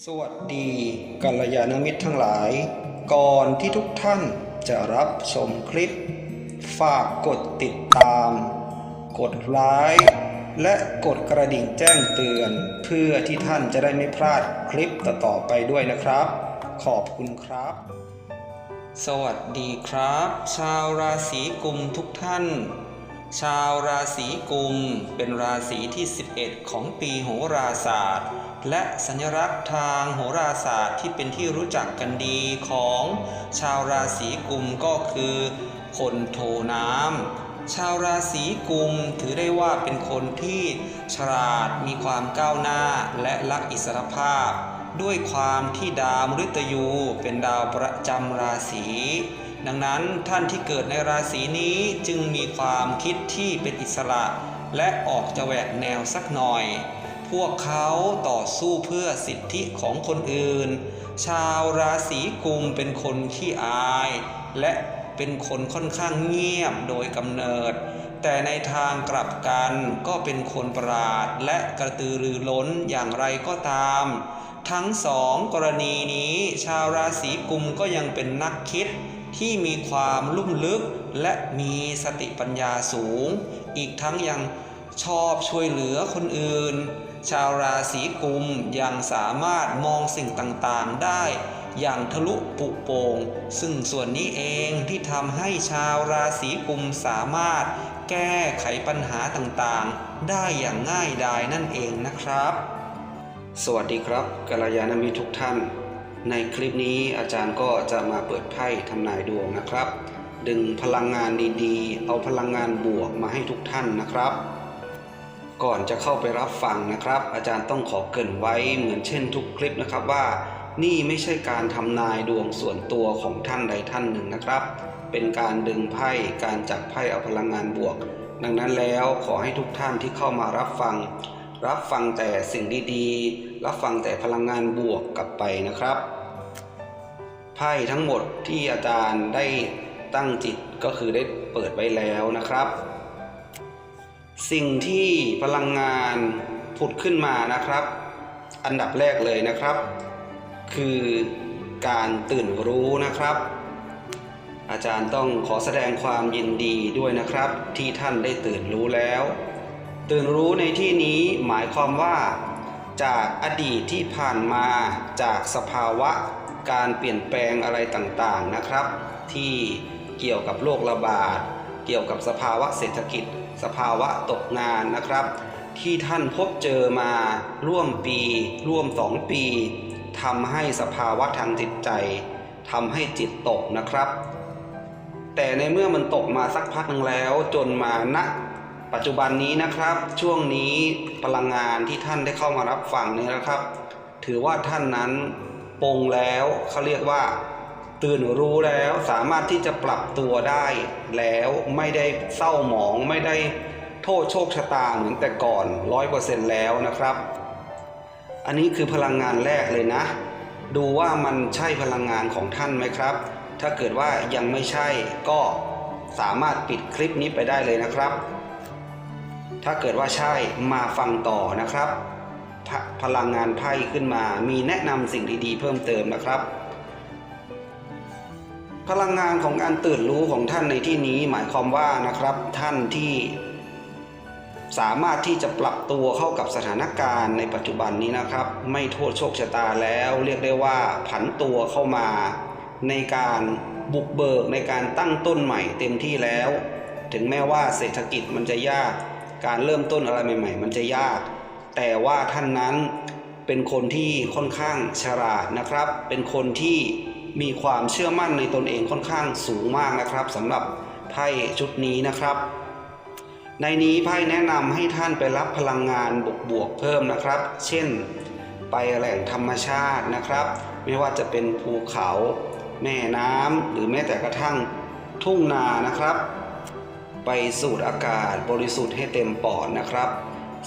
สวัสดีกัลยาณมิตรทั้งหลาย ก่อนที่ทุกท่านจะรับชมคลิป ฝากกดติดตาม กดไลค์และกดกระดิ่งแจ้งเตือน เพื่อที่ท่านจะได้ไม่พลาดคลิปต่อๆไปด้วยนะครับ ขอบคุณครับ สวัสดีครับ ชาวราศีกุมทุกท่าน ชาวราศีกุมเป็นราศีที่ 11 ของปีโหราศาสตร์ และสัญลักษณ์ทางโหราศาสตร์ที่เป็นที่รู้จักกันดีของชาวราศีกุมก็คือคนโทน้ำชาวราศีกุมถือได้ว่าเป็นคนที่ฉลาดมีความก้าวหน้าและรักอิสรภาพ ด้วยความที่ดาวมฤตยูเป็นดาวประจำราศีดังนั้นท่านที่เกิดในราศีนี้จึงมีความคิดที่เป็นอิสระ และออกจะแหวกแนวสักหน่อย พวกเขาต่อสู้เพื่อสิทธิของคนอื่น ชาวราศีกุมเป็นคนขี้อาย และเป็นคนค่อนข้างเงียบโดยกำเนิด แต่ในทางกลับกันก็เป็นคนประหลาดและกระตือรือร้นอย่างไรก็ตาม ทั้งสองกรณีนี้ ชาวราศีกุมก็ยังเป็นนักคิดที่มีความลุ่มลึกและมีสติปัญญาสูง อีกทั้งยังชอบช่วยเหลือคนอื่น ชาวราศีกุมยังสามารถมองสิ่งต่างๆได้อย่างทะลุปุโปร่งซึ่งส่วนนี้เองที่ทำให้ชาวราศีกุมสามารถแก้ไขปัญหาต่างๆ ได้อย่างง่ายดายนั่นเองนะครับ สวัสดีครับกัลยาณมิตรทุกท่าน ในคลิปนี้อาจารย์ก็จะมาเปิดไพ่ทำนายดวงนะครับ ดึงพลังงานดีๆ เอาพลังงานบวกมาให้ทุกท่านนะครับ ก่อนจะเข้าไปรับฟังนะครับ อาจารย์ต้องขอเกรินไว้เหมือนเช่นทุกคลิปนะครับว่า นี่ไม่ใช่การทำนายดวงส่วนตัวของท่านใดท่านหนึ่งนะครับ เป็นการดึงไพ่การจับไพ่เอาพลังงานบวก ดังนั้นแล้วขอให้ทุกท่านที่เข้ามารับฟัง รับฟังแต่สิ่งดีๆ รับฟังแต่พลังงานบวกกลับไปนะครับ ไพ่ทั้งหมดที่อาจารย์ได้ตั้งจิตก็คือได้เปิดไว้แล้วนะครับ สิ่งที่พลังงานผุดขึ้นมานะครับ อันดับแรกเลยนะครับ คือการตื่นรู้นะครับ อาจารย์ต้องขอแสดงความยินดีด้วยนะครับ ที่ท่านได้ตื่นรู้แล้ว ตื่นรู้ในที่นี้หมายความว่า จากอดีตที่ผ่านมาจากสภาวะการเปลี่ยนแปลงอะไรต่างๆนะครับ ที่เกี่ยวกับโรคระบาดเกี่ยวกับสภาวะเศรษฐกิจ สภาวะตกงานนะครับ ที่ท่านพบเจอมาร่วมปี ร่วมสองปีทำให้สภาวะทางจิตใจทำให้จิตตกนะครับ แต่ในเมื่อมันตกมาสักพักหนึ่งแล้วจนมาณปัจจุบันนี้นะครับ ช่วงนี้พลังงานที่ท่านได้เข้ามารับฟังนี้นะครับ ถือว่าท่านนั้นปงแล้วเขาเรียกว่า ตื่นรู้แล้วสามารถที่จะปรับตัวได้แล้วไม่ได้เศร้าหมองไม่ได้โทษโชคชะตาเหมือนแต่ก่อนร้อยเปอร์เซ็นต์แล้วนะครับ อันนี้คือพลังงานแรกเลยนะ ดูว่ามันใช่พลังงานของท่านไหมครับ ถ้าเกิดว่ายังไม่ใช่ก็สามารถปิดคลิปนี้ไปได้เลยนะครับ ถ้าเกิดว่าใช่มาฟังต่อนะครับพพลังงานไพ่ขึ้นมามีแนะนำสิ่งดีๆ เพิ่มเติมนะครับ พลังงานของการตื่นรู้ของท่านในที่นี้หมายความว่านะครับท่านที่สามารถที่จะปรับตัวเข้ากับสถานการณ์ในปัจจุบันนี้นะครับ ไม่โทษโชคชะตาแล้ว เรียกได้ว่าผันตัวเข้ามาในการบุกเบิกในการตั้งต้นใหม่เต็มที่แล้ว ถึงแม้ว่าเศรษฐกิจมันจะยาก การเริ่มต้นอะไรใหม่ ๆ มันจะยาก แต่ว่าท่านนั้นเป็นคนที่ค่อนข้างฉลาดนะครับ เป็นคนที่ มีความเชื่อมั่นในตนเองค่อนข้างสูงมากนะครับสำหรับไพ่ชุดนี้นะครับ ในนี้ไพ่แนะนำให้ท่านไปรับพลังงานบวกๆเพิ่มนะครับ เช่น ไปแหล่งธรรมชาตินะครับ ไม่ว่าจะเป็นภูเขา แม่น้ำหรือแม้แต่กระทั่งทุ่งนานะครับ ไปสูดอากาศบริสุทธิ์ให้เต็มปอดนะครับ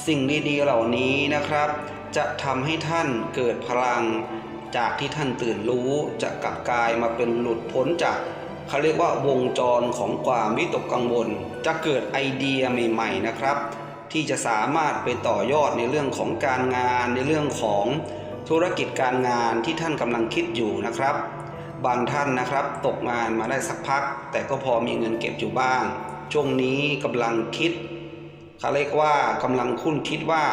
สิ่งดีๆเหล่านี้นะครับ จะทำให้ท่านเกิดพลัง จากที่ท่านตื่นรู้จะกลับกลายมาเป็นหลุดพ้นจากเขาเรียกว่าวงจรของความวิตกกังวล จะเกิดไอเดียใหม่ ๆนะครับ ที่จะสามารถไปต่อยอดในเรื่องของการงานในเรื่องของธุรกิจการงานที่ท่านกำลังคิดอยู่นะครับ บางท่านนะครับตกงานมาได้สักพัก แต่ก็พอมีเงินเก็บอยู่บ้าง ช่วงนี้กำลังคิดเขาเรียกว่ากำลังคุ้นคิดว่า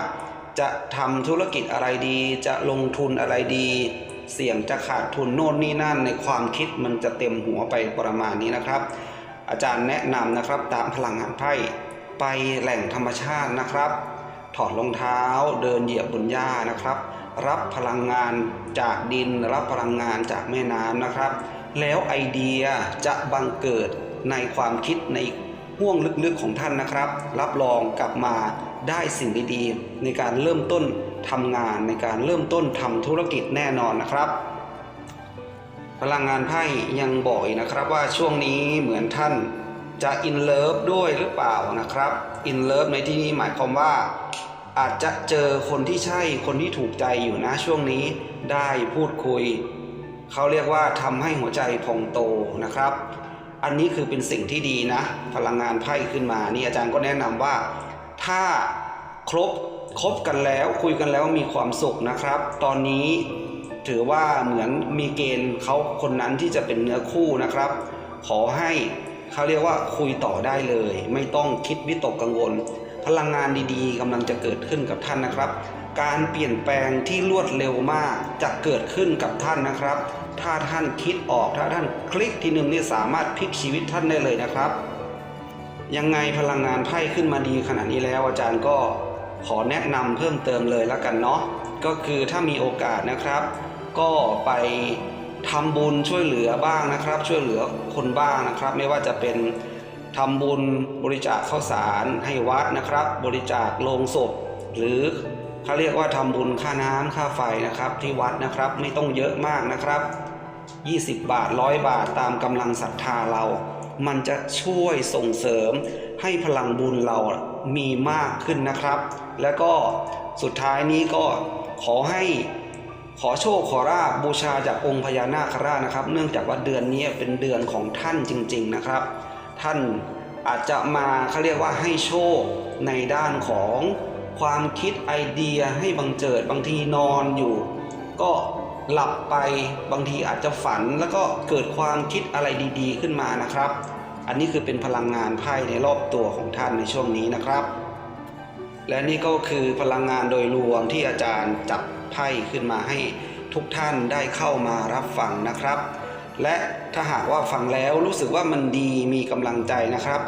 จะทำธุรกิจอะไรดี จะลงทุนอะไรดี เสี่ยงจะขาดทุนโน่นนี่นั่นในความคิดมันจะเต็มหัวไปประมาณนี้นะครับ อาจารย์แนะนำนะครับตามพลังงานไพ่ไปแหล่งธรรมชาตินะครับ ถอดรองเท้าเดินเหยียบบนหญ้านะครับ รับพลังงานจากดิน รับพลังงานจากแม่น้ำนะครับ แล้วไอเดียจะบังเกิดในความคิดใน ห่วงลึกๆของท่านนะครับ รับรองกลับมาได้สิ่งดีๆ ในการเริ่มต้นทำงานในการเริ่มต้นทำธุรกิจแน่นอนนะครับ พลังงานไพ่ยังบอกอีกนะครับว่าช่วงนี้เหมือนท่านจะอินเลิฟด้วยหรือเปล่านะครับอินเลิฟในที่นี้หมายความว่า อาจจะเจอคนที่ใช่คนที่ถูกใจอยู่นะช่วงนี้ได้พูดคุย เขาเรียกว่าทำให้หัวใจพองโตนะครับ อันนี้คือเป็นสิ่งที่ดีนะ พลังงานไพ่ขึ้นมา นี่อาจารย์ก็แนะนำว่าถ้าครบคบกันแล้วคุยกันแล้วมีความสุขนะครับ ตอนนี้ถือว่าเหมือนมีเกณฑ์เขาคนนั้นที่จะเป็นเนื้อคู่นะครับ ขอให้เขาเรียกว่าคุยต่อได้เลย ไม่ต้องคิดวิตกกังวล พลังงานดีๆกำลังจะเกิดขึ้นกับท่านนะครับ การเปลี่ยนแปลงที่รวดเร็วมากจะเกิดขึ้นกับท่านนะครับ ถ้าท่านคิดออกถ้าท่านคลิกทีหนึ่งนี่สามารถพลิกชีวิตท่านได้เลยนะครับ ยังไงพลังงานไพ่ขึ้นมาดีขนาดนี้แล้วอาจารย์ก็ขอแนะนำเพิ่มเติมเลยแล้วกันเนาะก็คือถ้ามีโอกาสนะครับ ก็ไปทำบุญช่วยเหลือบ้างนะครับ ช่วยเหลือคนบ้างนะครับ ไม่ว่าจะเป็น ทำบุญบริจาคข้าวสารให้วัดนะครับ บริจาคโลงศพ หรือเขาเรียกว่าทำบุญค่าน้ำค่าไฟนะครับ ที่วัดนะครับไม่ต้องเยอะมากนะครับ 20 บาทร้อยบาทตามกำลังศรัทธาเรา มันจะช่วยส่งเสริมให้พลังบุญเรามีมากขึ้นนะครับ แล้วก็สุดท้ายนี้ก็ขอให้ขอโชคขอราบบูชาจากองค์พญานาคราชนะครับ เนื่องจากว่าเดือนนี้เป็นเดือนของท่านจริง ๆนะครับ ท่านอาจจะมาเขาเรียกว่าให้โชคในด้านของความคิดไอเดียให้บังเจิดบางทีนอนอยู่ ก็หลับไปบางทีอาจจะฝันแล้วก็เกิดความคิดอะไรดีๆขึ้นมานะครับ อันนี้คือเป็นพลังงานไพ่ในรอบตัวของท่านในช่วงนี้นะครับ และนี่ก็คือพลังงานโดยรวมที่อาจารย์จับไพ่ขึ้นมาให้ทุกท่านได้เข้ามารับฟังนะครับ และถ้าหากว่าฟังแล้วรู้สึกว่ามันดีมีกำลังใจนะครับ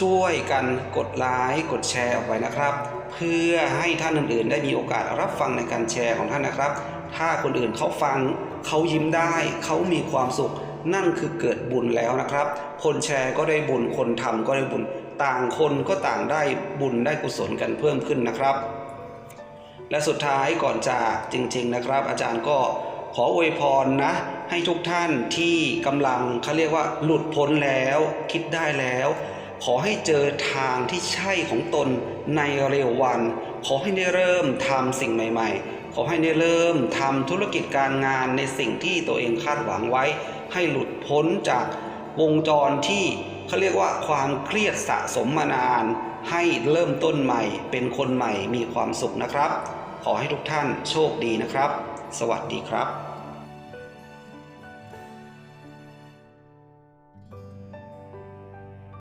ช่วยกันกดไลค์กดแชร์ออกไปนะครับ เพื่อให้ท่านอื่นๆ ได้มีโอกาสรับฟังในการแชร์ของท่านนะครับ ถ้าคนอื่นเขาฟังเขายิ้มได้เขามีความสุข นั่นคือเกิดบุญแล้วนะครับ คนแชร์ก็ได้บุญคนทำก็ได้บุญต่างคนก็ต่างได้บุญได้กุศลกันเพิ่มขึ้นนะครับ และสุดท้ายก่อนจากจริง ๆนะครับ อาจารย์ก็ ขออวยพรนะ ให้ทุกท่านที่กำลังเขาเรียกว่าหลุดพ้นแล้ว คิดได้แล้ว ขอให้เจอทางที่ใช่ของตนในเร็ววัน ขอให้ได้เริ่มทำสิ่งใหม่ ๆ ขอให้ได้เริ่มทำธุรกิจการงานในสิ่งที่ตัวเองคาดหวังไว้ ให้หลุดพ้นจากวงจรที่เขาเรียกว่าความเครียดสะสมมานาน ให้เริ่มต้นใหม่เป็นคนใหม่มีความสุขนะครับ ขอให้ทุกท่านโชคดีนะครับ สวัสดีครับ